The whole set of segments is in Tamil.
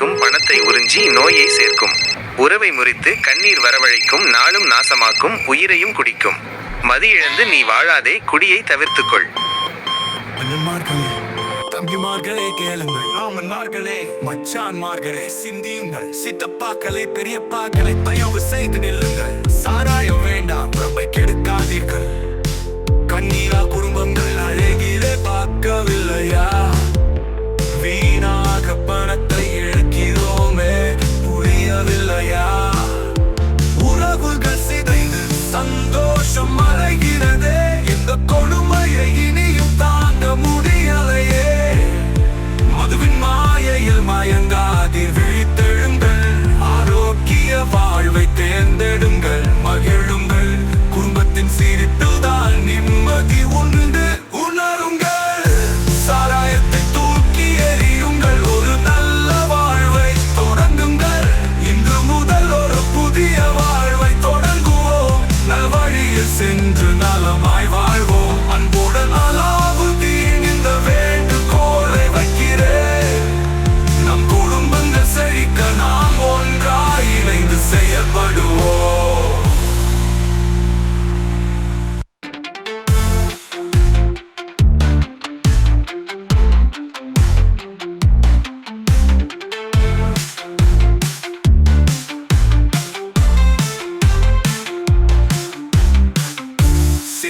வரவழைக்கும் பணத்தை உறிஞ்சி நோயை சேர்க்கும். உறவை முறித்து கண்ணீர் வரவழைக்கும் நாளும் நாசமாக்கும் உயிரையும் குடிக்கும். மதி இழந்து நீ வாழாதே குடியை தவிர்த்துக்கொள். தம்பிமார்களே கேளுங்கள். ஆமன்மார்களே மச்சான்மார்களே சிந்தியுங்கள். சித்தப்பாக்களே பெரியப்பாக்களை தயவு செய்து நில்லுங்கள். சாராயம் சென்று நலமாய் வாழ்வோம்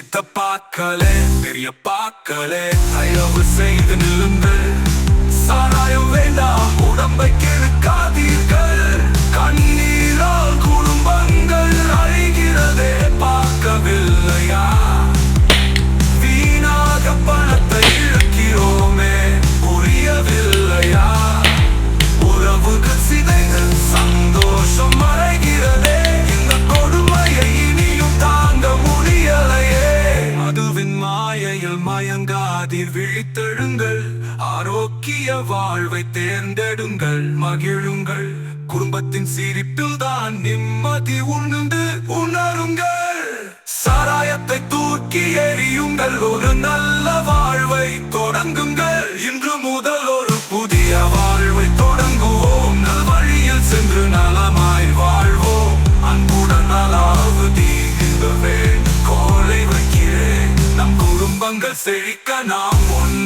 சித்தப்பாக்களே பெரியப்பாக்களே தயவு செய்து நிலும் விழித்தெழுங்கள் ஆரோக்கிய வாழ்வை தேர்ந்தெடுங்கள். மகிழுங்கள். குடும்பத்தின் சிரிப்பில் தான் நிம்மதி உண்டு. உணருங்கள். சாராயத்தை தூக்கி எறியுங்கள். ஒரு நல்ல வாழ்வை தொடங்குங்கள். இன்று முதல் ஒரு புதிய வாழ்வை தொடங்கும். செழிக்க நாம் ஒன்று